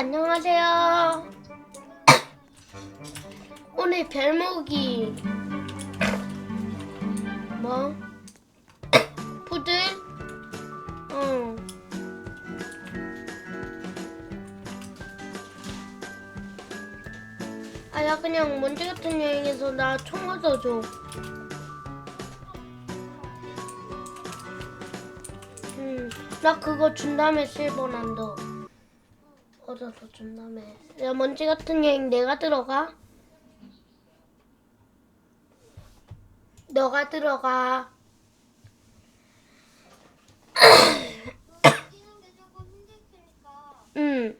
안녕하세요. 오늘 별목이 뭐? 푸들? 응. 아야 그냥 먼지 같은 여행에서 나총 얻어줘. 응. 나 그거 준 다음에 실버 난다. 얻어서 준 다음에. 야 먼지 같은 여행 내가 들어가. 너가 들어가. 응.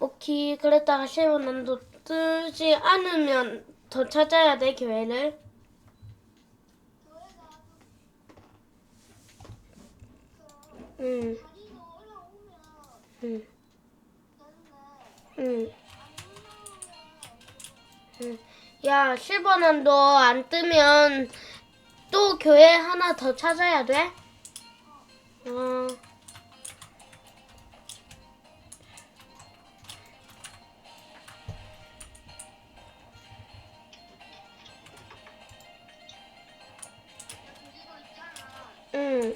오케이. 그랬다가 실버 난도 뜨지 않으면 더 찾아야 돼 교회를. 응. 올라오면 응. 야 실버 난도 안 뜨면 또 교회 하나 더 찾아야 돼? 어. 응.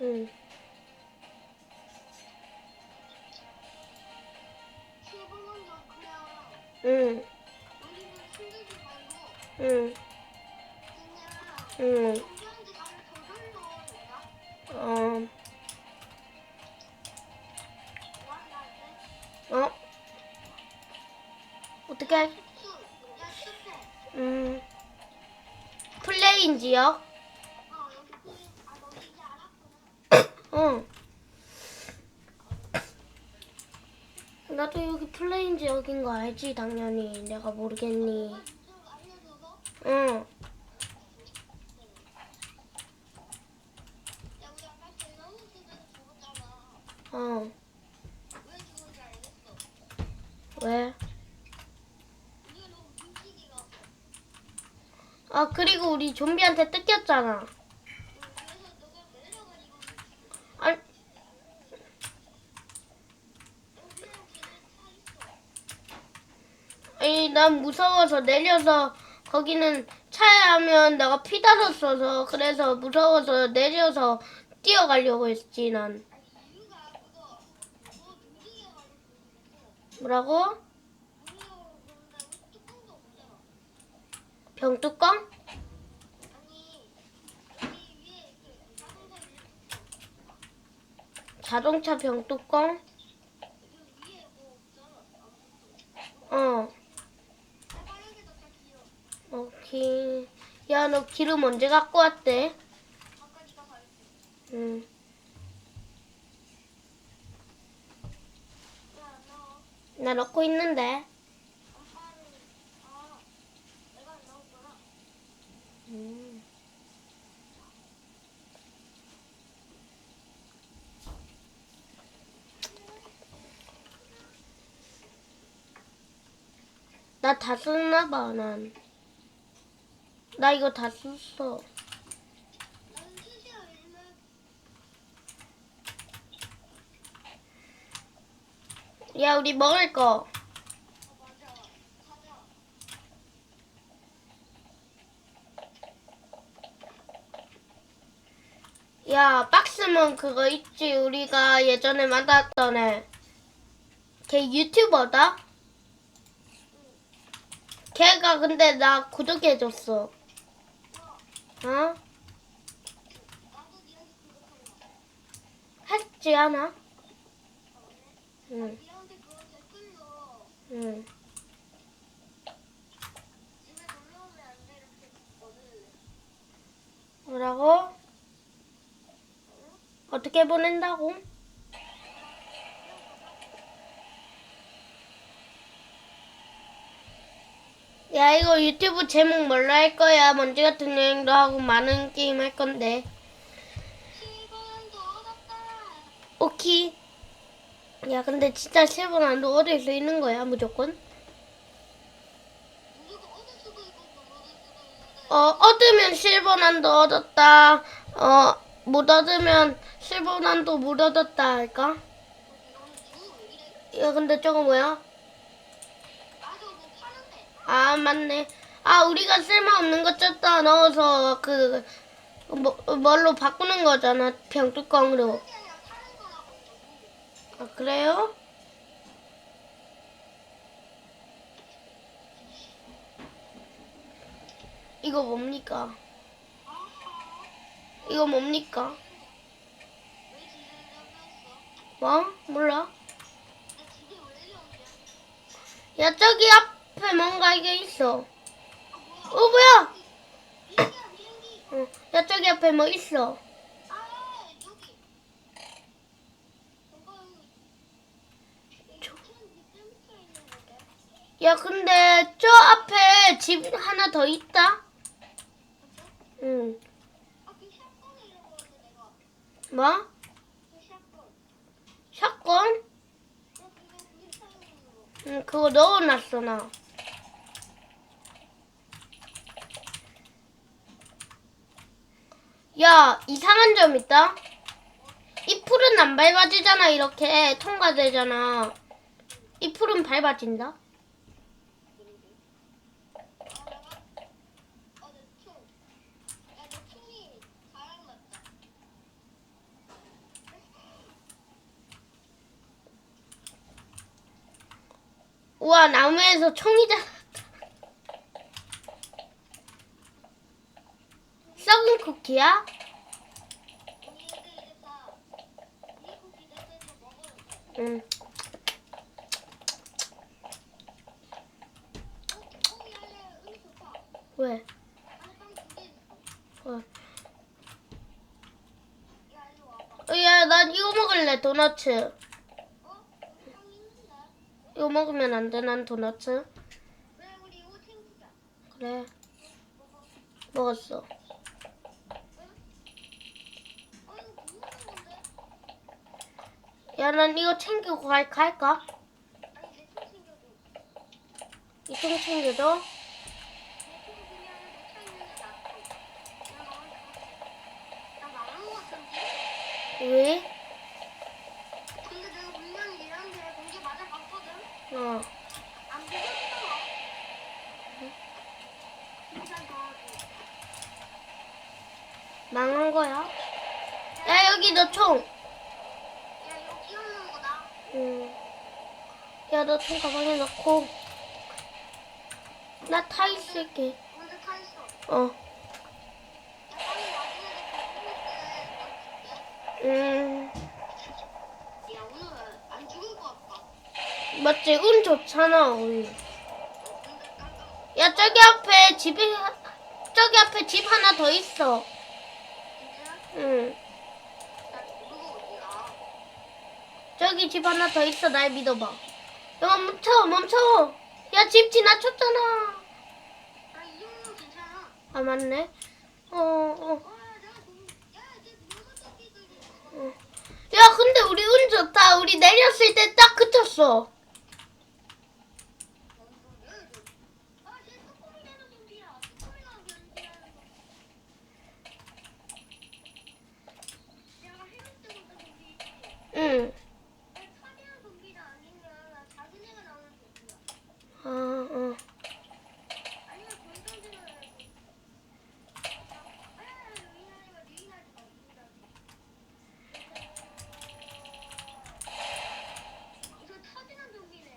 응. 응. 말고 응. 돌려 될까? 어. 어? 어떻게? 음. 플레인 지역? 어 여기 보이. 아너 이제 알았구나. 어. 나도 지역인 거 알지, 당연히. 내가 모르겠니. 응. 어. 왜. 아, 그리고 우리 좀비한테 뜯겼잖아. 그래서 너가 내려가지고 아니, 여기랑 걔네 차 있어. 아니, 난 무서워서 내려서 거기는 차에 하면 내가 피 달았어서 그래서 무서워서 내려서 뛰어가려고 했지, 난. 뭐 뭐라고? 병뚜껑? 자동차 병뚜껑? 어. 오케이. 야, 너 기름 언제 갖고 왔대? 응. 나 넣고 있는데. 엄마를 아 내가 안 나오구나. 음. 나다 썼나 봐, 난. 나 이거 다 썼어. 야, 우리 먹을 거. 야, 박스몬 그거 있지? 우리가 예전에 만났던 애. 걔 유튜버다? 걔가 근데 나 구독해줬어. 어? 했지 않아? 응, 응. 뭐라고? 어떻게 보낸다고? 야, 이거 유튜브 제목 뭘로 할 거야? 먼지 같은 여행도 하고 많은 게임 할 건데. 오키. 야, 근데 진짜 실버 난도 얻을 수 있는 거야, 무조건? 못 있는데. 어, 얻으면 실버 난도 얻었다. 어, 못 얻으면 실버 난도 물 얻었다 할까? 이래? 야 근데 저거 뭐야? 아 맞네. 아 우리가 쓸모없는 것 쪘다 넣어서 그 뭐, 뭘로 바꾸는 거잖아 병뚜껑으로. 아 그래요? 이거 뭡니까? 아, 이거 뭡니까? 뭐? 몰라? 야 저기 앞 에 뭔가 이게 있어. 어 뭐야? 야 저기 앞에 뭐 있어? 야 근데 저 앞에 집 하나 더 있다? 응. 뭐? 그 샷건. 응 그거 넣어놨어 나. 야 이상한 점 있다. 이 풀은 안 밟아지잖아 이렇게 통과되잖아. 이 풀은 밟아진다. 우와 나무에서 총이 자랐다. 썩은 쿠키야? 우리 애들이 다 우리 쿠키 내서 먹 어요. 응. 야. 왜? 어. 야, 난 이거 먹을래, 도너츠. 이거 먹으면 안 돼, 난 도너츠. 그래. 먹었어. 야, 난 이거 챙기고 갈, 갈까? 내총 챙겨줘. 왜? 어. 망한 거야? 야, 여기 너 총. 응. 야, 너총 가방에 넣고. 나 타 있을게. 먼저 타 있어. 어. 음. 야, 오늘 안 죽을 것 같다. 맞지? 운 좋잖아, 우리. 야, 저기 앞에 집이, 저기 앞에 집 하나 더 있어. 응. 나 모르고 어디야? 저기 집 하나 더 있어. 날 믿어봐. 야, 멈춰, 멈춰. 야, 집 지나쳤잖아. 아, 맞네. 어, 어. 어, 야, 근데 우리 운 좋다. 우리 내렸을 때 딱 그쳤어. 아, 쟤 뚜껑이. 나 차대한 좀비가 아니면 나 작은 애가 나오는 좀비야. 어, 어. 아니면 건전지를 해야지. 아, 유인하니까 유인하지 마, 유인하지 마. 이거 터지는 좀비네.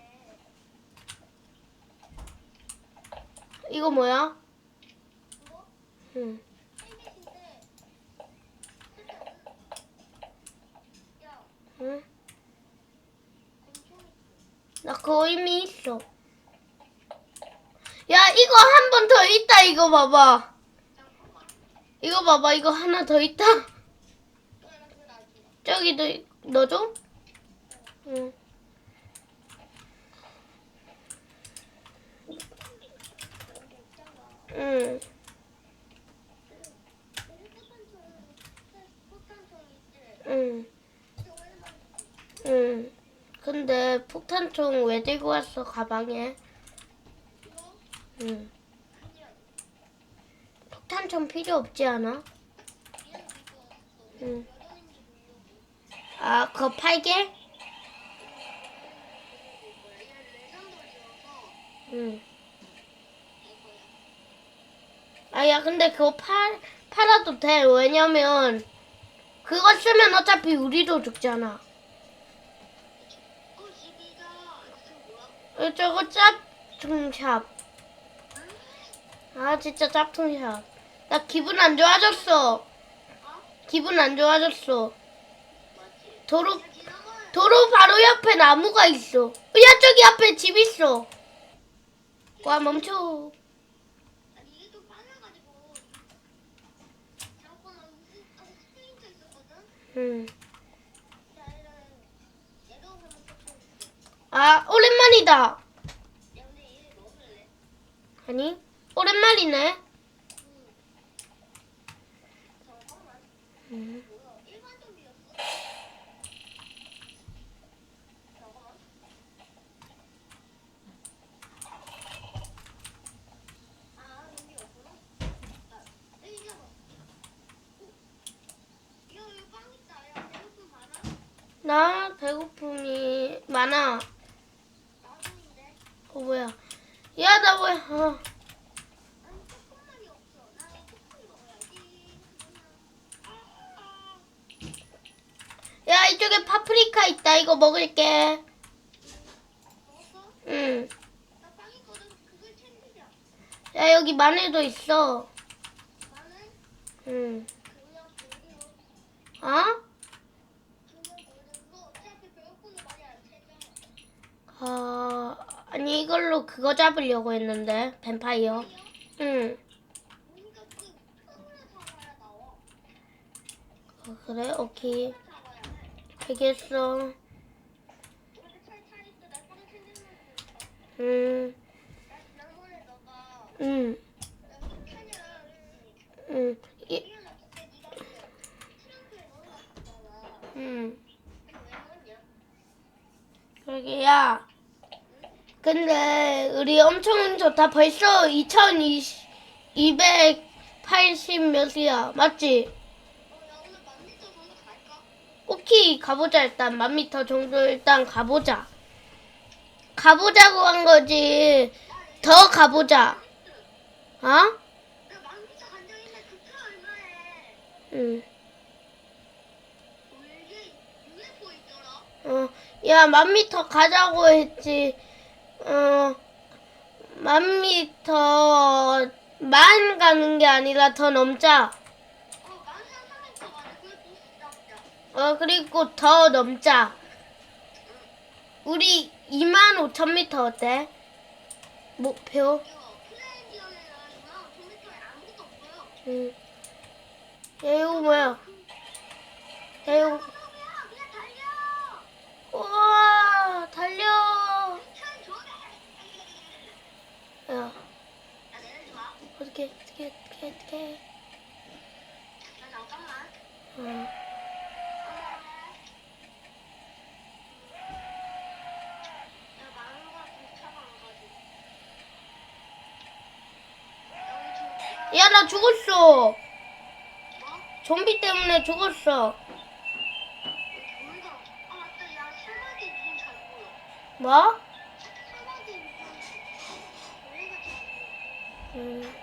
이거 뭐야? 응. 응. 나 그거 이미 있어. 야, 이거 한 번 더 있다. 이거 봐봐. 이거 봐봐. 이거 하나 더 있다. 저기도 있- 넣어줘? 응. 여기 있잖아. 응. 근데 폭탄총 왜 들고 왔어, 가방에? 응. 폭탄총 필요 없지 않아? 응. 아, 그거 팔게? 응. 이거야. 아, 야, 근데 그거 팔, 팔아도 돼. 왜냐면, 그거 쓰면 어차피 우리도 죽잖아. 어 저거 짭퉁샵. 아, 진짜 짭퉁샵. 나 기분 안 좋아졌어. 어? 기분 안 좋아졌어. 도로, 도로 바로 옆에 나무가 있어. 야, 저기 앞에 집 있어. 와, 멈춰. 아니 이게 좀 빨라가지고 잠깐만 무슨 아 스프린터 있었거든? 아, 오랜만이다. 아니, 오랜만이네. 잠깐만 응. 뭐야 일반 좀비였어? 잠깐만 아 좀비였구나? 아 여기 잡아 오. 야 여기 빵 있다 야 배고픔 많아? 나 배고픔이 많아. 나중인데 어, 뭐야. 야, 나 뭐야. 어. 아니 초코말이 없어 나 초코이 먹어야지 아, 야, 이쪽에 파프리카 있다. 이거 먹을게. 응. 나 야, 여기 마늘도 있어. 응. 어? 어, 아니, 이걸로 그거 잡으려고 했는데. 뱀파이어. 응. 어, 그래? 오케이. 알겠어. 응. 응. 응. 그러게, 야. 근데, 우리 엄청 좋다. 벌써 2020, 280 몇이야. 맞지? 어야 오늘 만미터 정도 갈까? 오케이, 가보자, 일단. 만 미터 정도 일단 가보자. 가보자고 한 거지. 더 가보자. 어? 응. 어, 야, 만 미터 가자고 했지. 어, 만 미터, 만 가는 게 아니라 더 넘자. 어 만산 삼미터 가네 그걸 보스 잡자 어, 그리고 더 넘자. 우리 2만 5천 미터 어때? 목표? 이거 플레인 지역에는 2만 5천미터에 아무것도 없어요 응. 야, 이거 뭐야? 야, 이거. 우와, 달려. 야, 어떻게, 어떻게, 어떻게, 어떻게. 야, 잠깐만. 어. 야, 많은 거 같은 차가 와가지고. 여기 지금 야, 나 죽었어. 뭐? 좀비 때문에 죽었어. 아. 뭐? 음.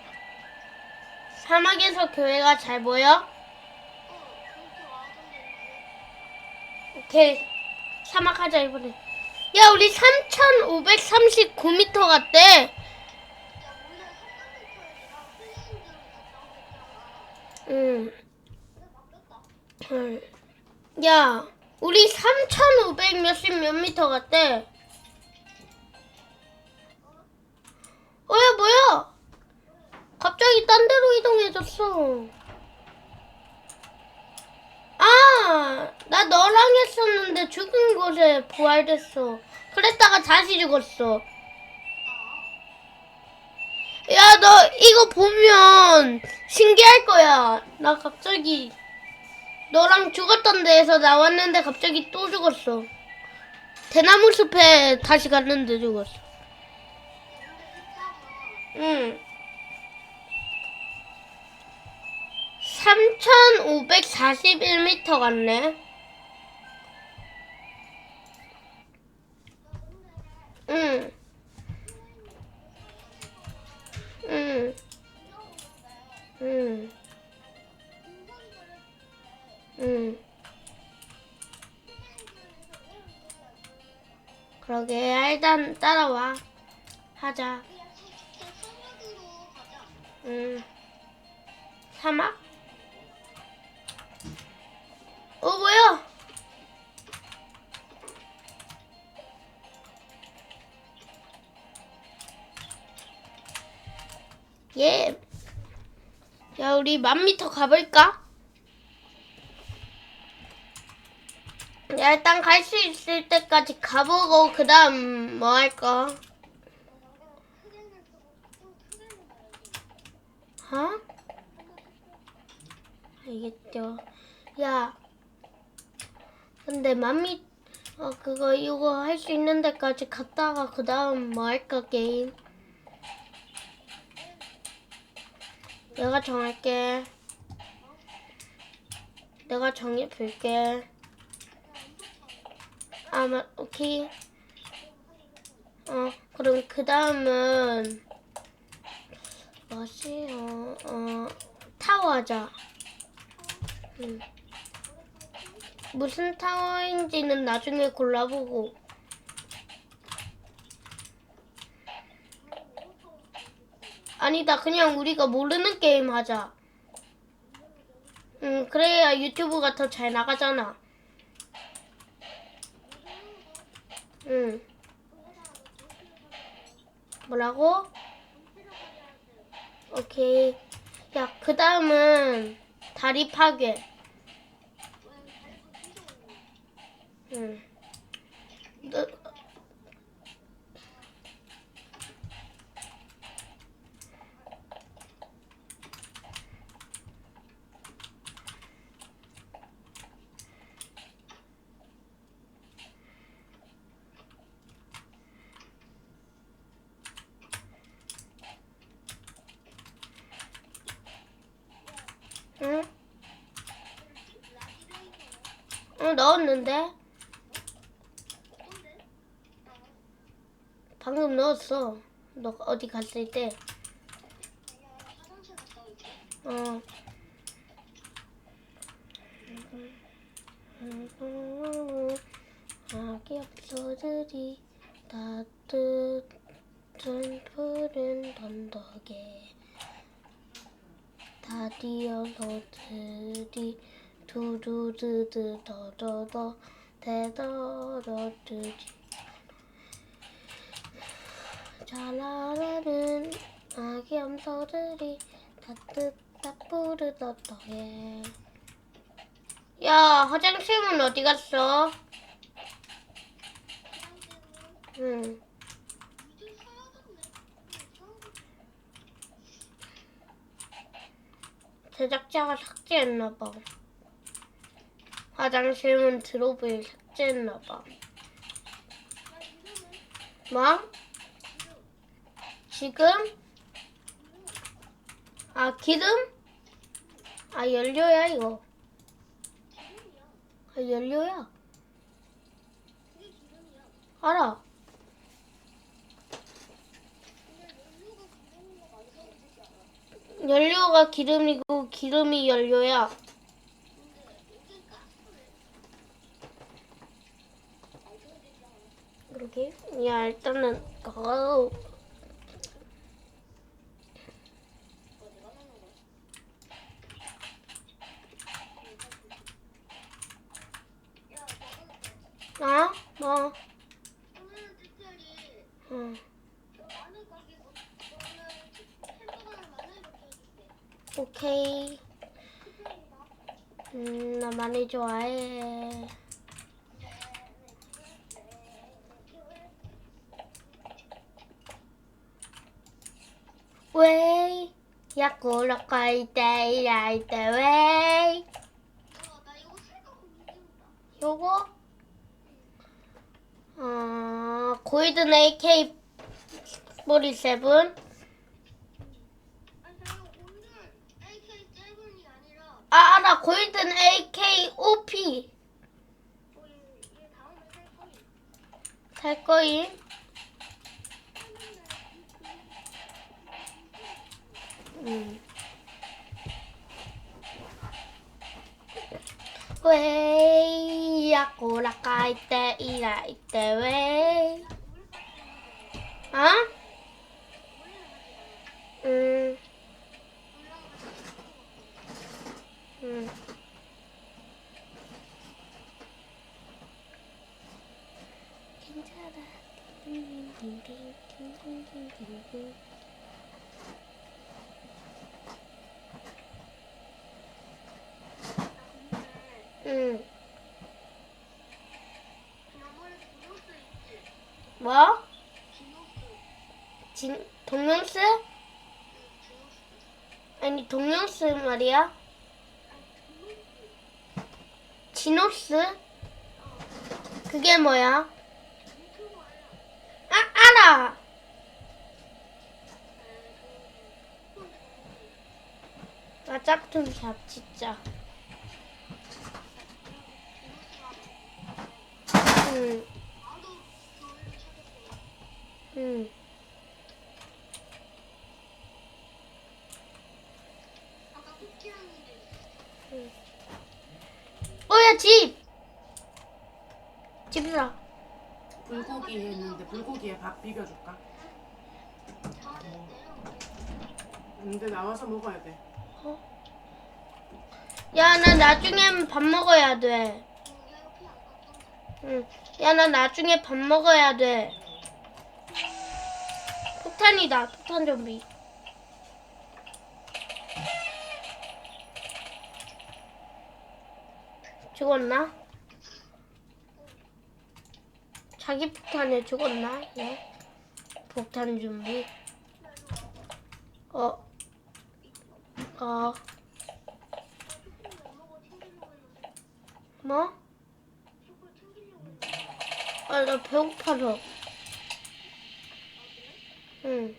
사막에서 교회가 잘 보여? 어, 오케이. 사막 하자, 이번에. 야, 우리 3,539m 갔대. 응. 야, 우리 3,500 몇십 몇 미터 갔대. 어, 야, 뭐야? 갑자기 딴 데로 이동해졌어. 아, 나 너랑 했었는데 죽은 곳에 부활됐어. 그랬다가 다시 죽었어. 야, 너 이거 보면 신기할 거야. 나 갑자기 너랑 죽었던 데에서 나왔는데 갑자기 또 죽었어. 대나무 숲에 다시 갔는데 죽었어. 응. 3,541m 갔네. 응. 그러게 일단 따라와 하자. 응. 사막? 어 뭐야? 예. 야 우리 만 미터 가볼까? 야 일단 갈 수 있을 때까지 가보고 그 다음 뭐 할까? 어? 알겠죠. 야, 근데 맘미, 어, 그거, 이거 할 수 있는 데까지 갔다가 그 다음 뭐 할까, 게임? 내가 정할게. 내가 정해 볼게. 아, 마, 오케이. 어, 그럼 그 다음은, 뭐지, 어, 어, 타워 하자. 음. 무슨 타워인지는 나중에 골라보고. 아니다, 그냥 우리가 모르는 게임 하자. 음, 그래야 유튜브가 더 잘 나가잖아. 응. 뭐라고? 오케이. 야, 그 다음은 다리 파괴. 응. 너, 응? 응, 넣었는데? 방금 넣었어. 너 어디 갔을 때. 어. 아기 없어들이 따뜻한 푸른 언덕에 다디어서들이 두두두두 더더더 대더더들이 자라라는 아기 염소들이 따뜻한 푸른 언덕에 야 화장실은 어디 갔어? 응. 제작자가 삭제했나봐. 화장실문 삭 제했나봐. 뭐? 지금? 아, 기름? 아, 연료야, 이거. 아, 연료야. 알아. 연료가 기름이고, 기름이 연료야. 근데 여긴 가스래. 안 사오지 않아? 야, 일단은, 어, 어? 뭐? 응. 오케이. 나 음, 나 많이 좋아해. 왜? 야 이거 살까 고민된다. 요거? 어, 골든 AK 47? 아니, 나 오늘 AK7이 아니라 아, 알아. 골든 AK OP. 살 거야. うん。ウェイやこらかいていらいてウェイあうん。うん。だ。 기노스. 아니, 동영스 말이야? 지노스? 그게 뭐야? 아, 알아! 아, 짝퉁 샵, 진짜. 응, 나도 교회를 찾았어. 응. 아까 쿠키하는데 어, 야, 집! 집이다. 불고기 했는데 불고기에 밥 비벼줄까? 근데 나와서 먹어야 돼. 야, 나 나중엔 밥 먹어야 돼. 응. 야, 나 나중에 밥 먹어야 돼. 폭탄이다, 폭탄 좀비. 죽었나? 자기 폭탄에 죽었나? 얘? 폭탄 준비. 어. 어. 뭐? 아, 나 배고파서. 응.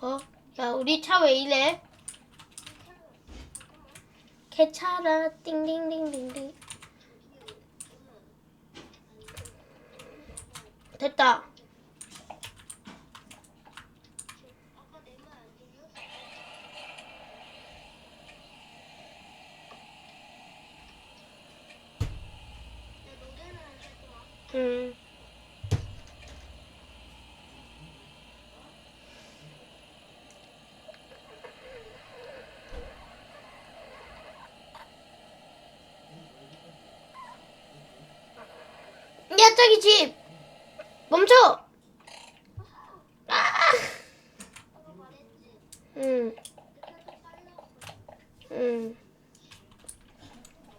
어? 야, 우리 차 왜 이래? 개차라, 띵띵띵띵띵. 됐다. 아까 내 말 안 들렸어? 야 노래는 안 했구나 응. 야, 저기 집! 멈춰! 아! 응, 응.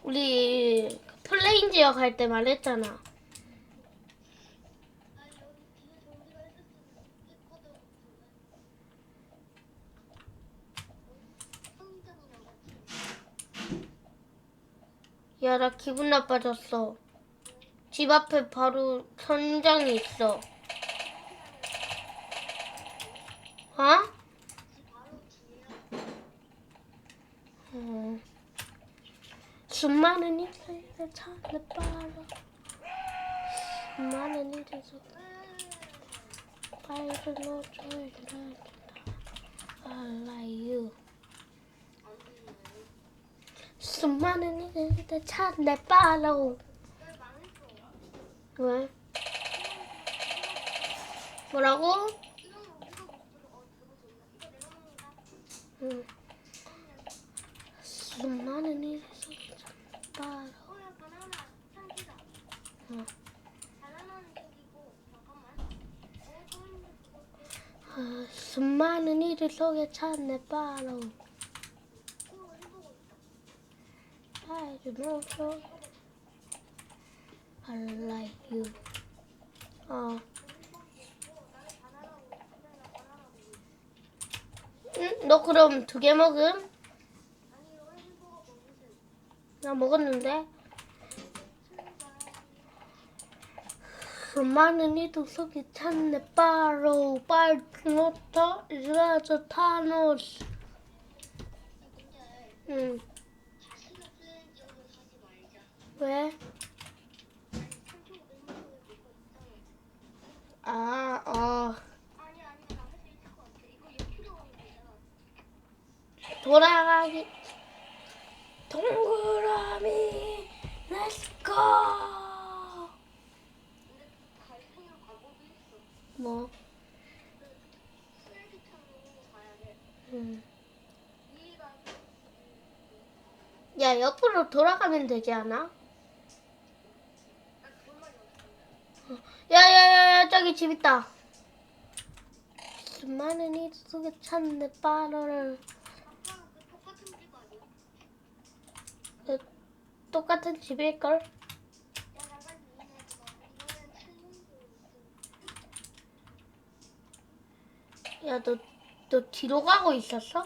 우리 플레인 지역 할 때 말했잖아. 야, 나 기분 나빠졌어. 집 앞에 바로 선장이 있어. 어? 집 바로. 수많은 이들의 차를 빨아. 수많은 이들의 빨리 놓쳐야 I like you. 수많은 이들의 차를 빨아. 왜? 뭐라고? 응. 어 그런데 그거 아, 수많은 이들 속에 찾네 있어 I don't I like you 어 응? 너 그럼 두 개 먹음? 나 먹었는데 수많은 이들 속에 찾네 빠로 빨리노터 이라저 타노스 응 왜? 아니 3,500만 원에 그거 있잖아 아, 어 아니 아니 나할수 있을 것 같아 이거 6kg 하면 되잖아 돌아가기 동그라미 있어. 뭐? 음. 야 옆으로 돌아가면 되지 않아? 없어. 야야야야 저기 집 있다. 수많은 이 속에 찾는 빠로를 아빠랑 그 똑같은 집일걸? 야, 너 너 뒤로 가고 있었어?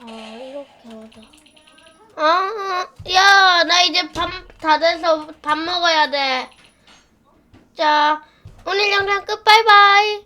아. 이렇게 하자. 아, 야, 나 이제 밥 다 돼서 밥 먹어야 돼. 자, 오늘 영상 끝. 바이바이.